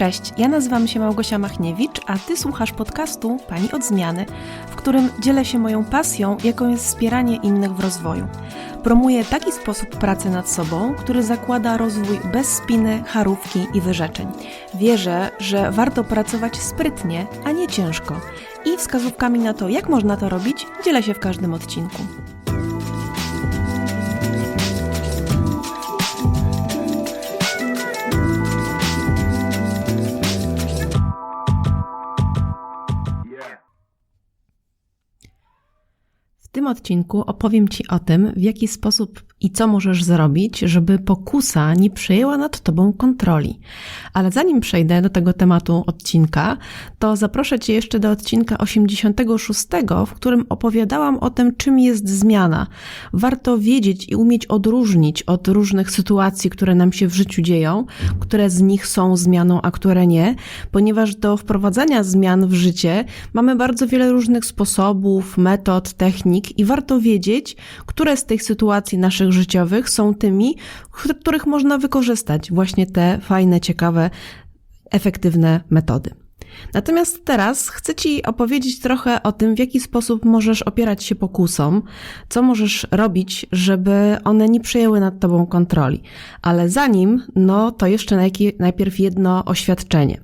Cześć, ja nazywam się Małgosia Machniewicz, a Ty słuchasz podcastu Pani od Zmiany, w którym dzielę się moją pasją, jaką jest wspieranie innych w rozwoju. Promuję taki sposób pracy nad sobą, który zakłada rozwój bez spiny, charówki i wyrzeczeń. Wierzę, że warto pracować sprytnie, a nie ciężko. I wskazówkami na to, jak można to robić, dzielę się w każdym odcinku. Tym odcinku opowiem Ci o tym, w jaki sposób i co możesz zrobić, żeby pokusa nie przejęła nad Tobą kontroli. Ale zanim przejdę do tego tematu odcinka, to zaproszę Cię jeszcze do odcinka 86, w którym opowiadałam o tym, czym jest zmiana. Warto wiedzieć i umieć odróżnić od różnych sytuacji, które nam się w życiu dzieją, które z nich są zmianą, a które nie, ponieważ do wprowadzania zmian w życie mamy bardzo wiele różnych sposobów, metod, technik i warto wiedzieć, które z tych sytuacji naszych życiowych są tymi, których można wykorzystać właśnie te fajne, ciekawe, efektywne metody. Natomiast teraz chcę Ci opowiedzieć trochę o tym, w jaki sposób możesz opierać się pokusom, co możesz robić, żeby one nie przejęły nad Tobą kontroli. Ale zanim, no to jeszcze najpierw jedno oświadczenie.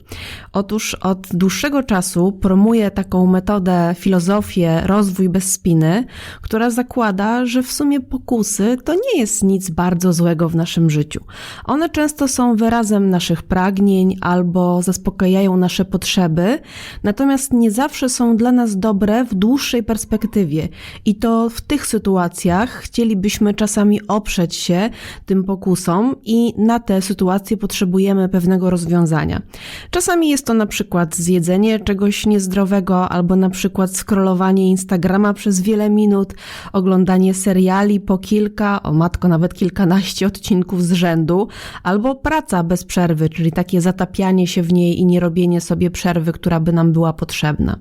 Otóż od dłuższego czasu promuję taką metodę, filozofię, rozwój bez spiny, która zakłada, że w sumie pokusy to nie jest nic bardzo złego w naszym życiu. One często są wyrazem naszych pragnień albo zaspokajają nasze potrzeby potrzeby, natomiast nie zawsze są dla nas dobre w dłuższej perspektywie. I to w tych sytuacjach chcielibyśmy czasami oprzeć się tym pokusom i na te sytuacje potrzebujemy pewnego rozwiązania. Czasami jest to na przykład zjedzenie czegoś niezdrowego, albo na przykład scrollowanie Instagrama przez wiele minut, oglądanie seriali po kilka, o matko nawet kilkanaście odcinków z rzędu, albo praca bez przerwy, czyli takie zatapianie się w niej i nie robienie sobie przerwy przerwy, która by nam była potrzebna.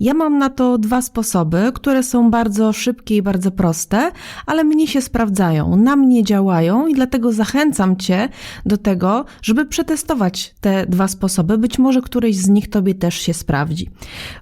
Ja mam na to dwa sposoby, które są bardzo szybkie i bardzo proste, ale mnie się sprawdzają, na mnie działają i dlatego zachęcam Cię do tego, żeby przetestować te dwa sposoby. Być może któryś z nich Tobie też się sprawdzi.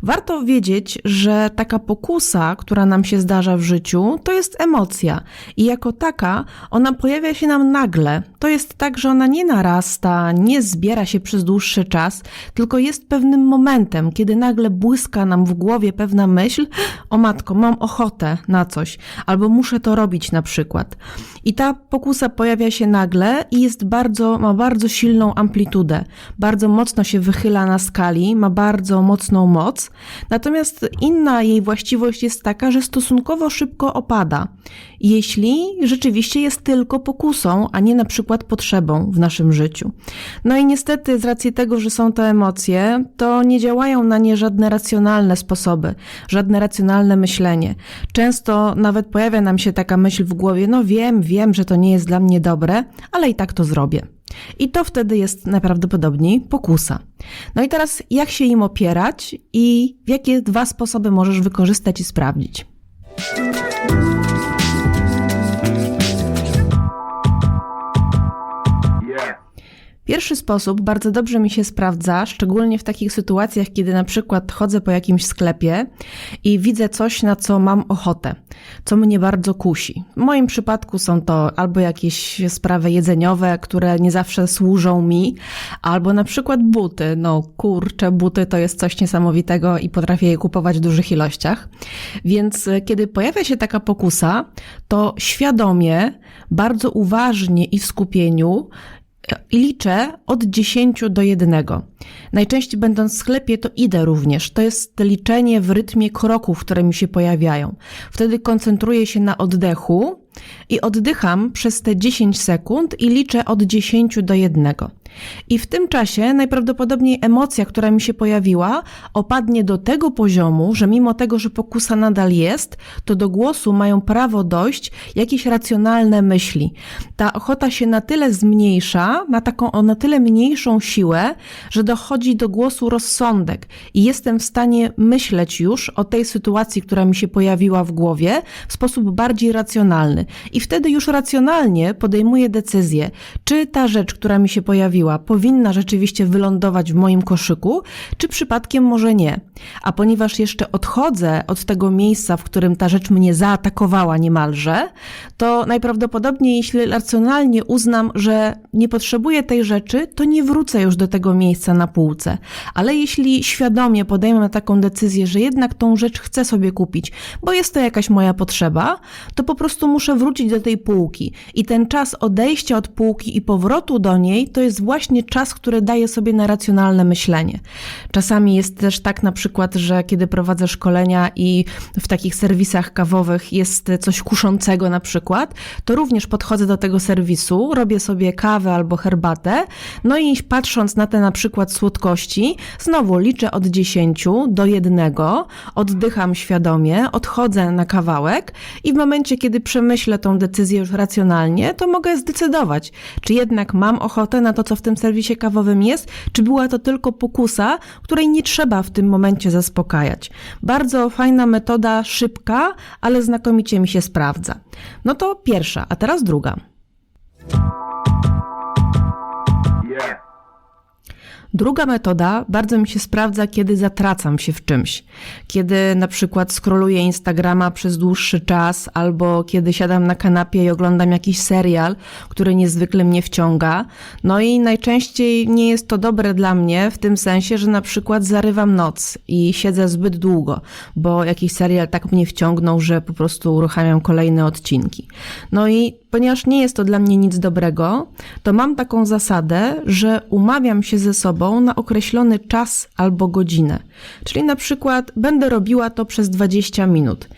Warto wiedzieć, że taka pokusa, która nam się zdarza w życiu, to jest emocja i jako taka ona pojawia się nam nagle. To jest tak, że ona nie narasta, nie zbiera się przez dłuższy czas, tylko jest pewnym momentem, kiedy nagle błyska nam w głowie pewna myśl, o matko, mam ochotę na coś, albo muszę to robić na przykład. I ta pokusa pojawia się nagle i jest bardzo, ma bardzo silną amplitudę, bardzo mocno się wychyla na skali, ma bardzo mocną moc, natomiast inna jej właściwość jest taka, że stosunkowo szybko opada, jeśli rzeczywiście jest tylko pokusą, a nie na przykład potrzebą w naszym życiu. No i niestety z racji tego, że są to emocje, to nie działają na nie żadne racjonalne sposoby, żadne racjonalne myślenie. Często nawet pojawia nam się taka myśl w głowie, no wiem, wiem, że to nie jest dla mnie dobre, ale i tak to zrobię. I to wtedy jest najprawdopodobniej pokusa. No i teraz, jak się im opierać i jakie dwa sposoby możesz wykorzystać i sprawdzić? Pierwszy sposób bardzo dobrze mi się sprawdza, szczególnie w takich sytuacjach, kiedy na przykład chodzę po jakimś sklepie i widzę coś, na co mam ochotę, co mnie bardzo kusi. W moim przypadku są to albo jakieś sprawy jedzeniowe, które nie zawsze służą mi, albo na przykład buty. No kurczę, buty to jest coś niesamowitego i potrafię je kupować w dużych ilościach. Więc e, kiedy pojawia się taka pokusa, to świadomie, bardzo uważnie i w skupieniu liczę od 10 do 1. Najczęściej będąc w sklepie, to idę również. To jest liczenie w rytmie kroków, które mi się pojawiają. Wtedy koncentruję się na oddechu i oddycham przez te 10 sekund i liczę od 10 do 1. I w tym czasie najprawdopodobniej emocja, która mi się pojawiła, opadnie do tego poziomu, że mimo tego, że pokusa nadal jest, to do głosu mają prawo dojść jakieś racjonalne myśli. Ta ochota się na tyle zmniejsza, ma taką o na tyle mniejszą siłę, że dochodzi do głosu rozsądek i jestem w stanie myśleć już o tej sytuacji, która mi się pojawiła w głowie w sposób bardziej racjonalny. I wtedy już racjonalnie podejmuję decyzję, czy ta rzecz, która mi się pojawiła, mówiła, powinna rzeczywiście wylądować w moim koszyku, czy przypadkiem może nie. A ponieważ jeszcze odchodzę od tego miejsca, w którym ta rzecz mnie zaatakowała niemalże, to najprawdopodobniej, jeśli racjonalnie uznam, że nie potrzebuję tej rzeczy, to nie wrócę już do tego miejsca na półce. Ale jeśli świadomie podejmę taką decyzję, że jednak tą rzecz chcę sobie kupić, bo jest to jakaś moja potrzeba, to po prostu muszę wrócić do tej półki. I ten czas odejścia od półki i powrotu do niej to jest właśnie czas, który daje sobie na racjonalne myślenie. Czasami jest też tak na przykład, że kiedy prowadzę szkolenia i w takich serwisach kawowych jest coś kuszącego na przykład, to również podchodzę do tego serwisu, robię sobie kawę albo herbatę, no i patrząc na te na przykład słodkości, znowu liczę od 10 do 1, oddycham świadomie, odchodzę na kawałek i w momencie, kiedy przemyślę tą decyzję już racjonalnie, to mogę zdecydować, czy jednak mam ochotę na to, co w tym serwisie kawowym jest, czy była to tylko pokusa, której nie trzeba w tym momencie zaspokajać. Bardzo fajna metoda, szybka, ale znakomicie mi się sprawdza. No to pierwsza, a teraz druga. Druga metoda bardzo mi się sprawdza, kiedy zatracam się w czymś. Kiedy na przykład scrolluję Instagrama przez dłuższy czas, albo kiedy siadam na kanapie i oglądam jakiś serial, który niezwykle mnie wciąga. No i najczęściej nie jest to dobre dla mnie w tym sensie, że na przykład zarywam noc i siedzę zbyt długo, bo jakiś serial tak mnie wciągnął, że po prostu uruchamiam kolejne odcinki. No i ponieważ nie jest to dla mnie nic dobrego, to mam taką zasadę, że umawiam się ze sobą na określony czas albo godzinę. Czyli na przykład będę robiła to przez 20 minut.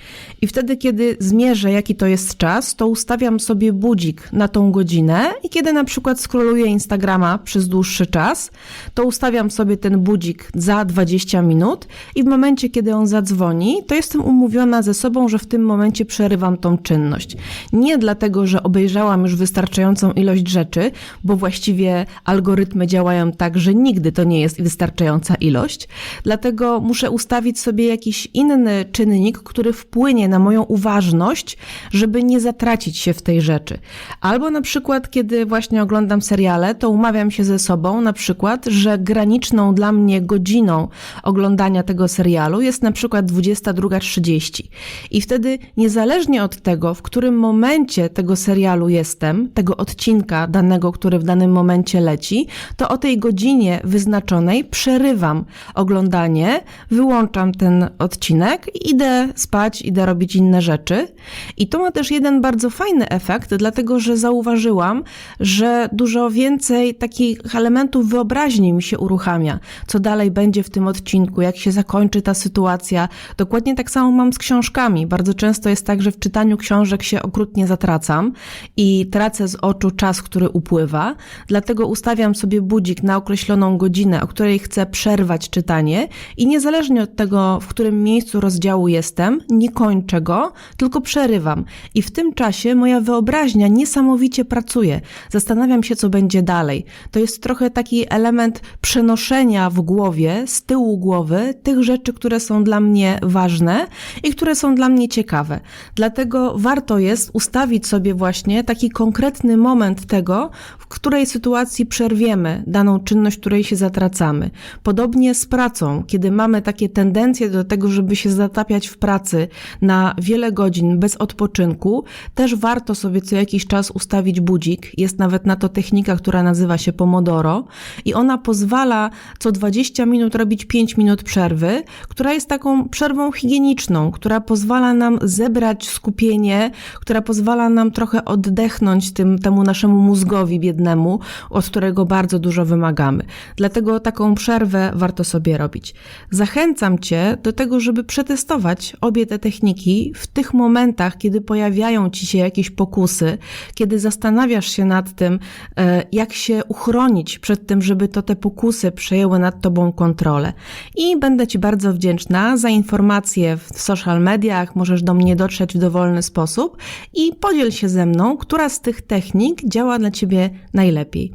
I wtedy, kiedy zmierzę, jaki to jest czas, to ustawiam sobie budzik na tą godzinę i kiedy na przykład scrolluję Instagrama przez dłuższy czas, to ustawiam sobie ten budzik za 20 minut i w momencie, kiedy on zadzwoni, to jestem umówiona ze sobą, że w tym momencie przerywam tą czynność. Nie dlatego, że obejrzałam już wystarczającą ilość rzeczy, bo właściwie algorytmy działają tak, że nigdy to nie jest wystarczająca ilość. Dlatego muszę ustawić sobie jakiś inny czynnik, który wpłynie na moją uważność, żeby nie zatracić się w tej rzeczy. Albo na przykład, kiedy właśnie oglądam seriale, to umawiam się ze sobą na przykład, że graniczną dla mnie godziną oglądania tego serialu jest na przykład 22.30. I wtedy niezależnie od tego, w którym momencie tego serialu jestem, tego odcinka danego, który w danym momencie leci, to o tej godzinie wyznaczonej przerywam oglądanie, wyłączam ten odcinek idę spać, idę robić inne rzeczy. I to ma też jeden bardzo fajny efekt, dlatego że zauważyłam, że dużo więcej takich elementów wyobraźni mi się uruchamia, co dalej będzie w tym odcinku, jak się zakończy ta sytuacja. Dokładnie tak samo mam z książkami. Bardzo często jest tak, że w czytaniu książek się okrutnie zatracam i tracę z oczu czas, który upływa, dlatego ustawiam sobie budzik na określoną godzinę, o której chcę przerwać czytanie i niezależnie od tego, w którym miejscu rozdziału jestem, nie kończę go, tylko przerywam. I w tym czasie moja wyobraźnia niesamowicie pracuje. Zastanawiam się, co będzie dalej. To jest trochę taki element przenoszenia w głowie, z tyłu głowy, tych rzeczy, które są dla mnie ważne i które są dla mnie ciekawe. Dlatego warto jest ustawić sobie właśnie taki konkretny moment tego, w której sytuacji przerwiemy daną czynność, której się zatracamy. Podobnie z pracą, kiedy mamy takie tendencje do tego, żeby się zatapiać w pracy na wiele godzin bez odpoczynku, też warto sobie co jakiś czas ustawić budzik. Jest nawet na to technika, która nazywa się Pomodoro i ona pozwala co 20 minut robić 5 minut przerwy, która jest taką przerwą higieniczną, która pozwala nam zebrać skupienie, która pozwala nam trochę oddechnąć tym, temu naszemu mózgowi biednemu, od którego bardzo dużo wymagamy. Dlatego taką przerwę warto sobie robić. Zachęcam Cię do tego, żeby przetestować obie te techniki w tych momentach, kiedy pojawiają Ci się jakieś pokusy, kiedy zastanawiasz się nad tym, e, jak się uchronić przed tym, żeby to te pokusy przejęły nad Tobą kontrolę. I będę Ci bardzo wdzięczna za informacje w social mediach, możesz do mnie dotrzeć w dowolny sposób i podziel się ze mną, która z tych technik działa dla Ciebie najlepiej.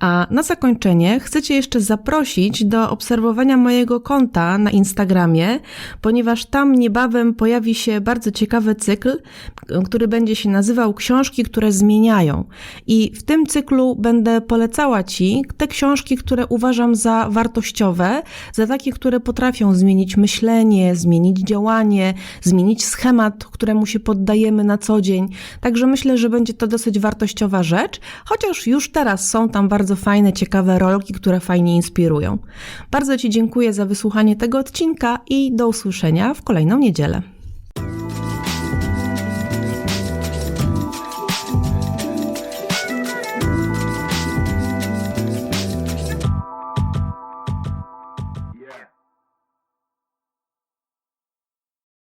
A na zakończenie chcę Cię jeszcze zaprosić do obserwowania mojego konta na Instagramie, ponieważ tam niebawem pojawi się bardzo ciekawy cykl, który będzie się nazywał Książki, które zmieniają. I w tym cyklu będę polecała Ci te książki, które uważam za wartościowe, za takie, które potrafią zmienić myślenie, zmienić działanie, zmienić schemat, któremu się poddajemy na co dzień. Także myślę, że będzie to dosyć wartościowa rzecz, chociaż już teraz są tam bardzo fajne, ciekawe rolki, które fajnie inspirują. Bardzo Ci dziękuję za wysłuchanie tego odcinka i do usłyszenia w kolejną niedzielę.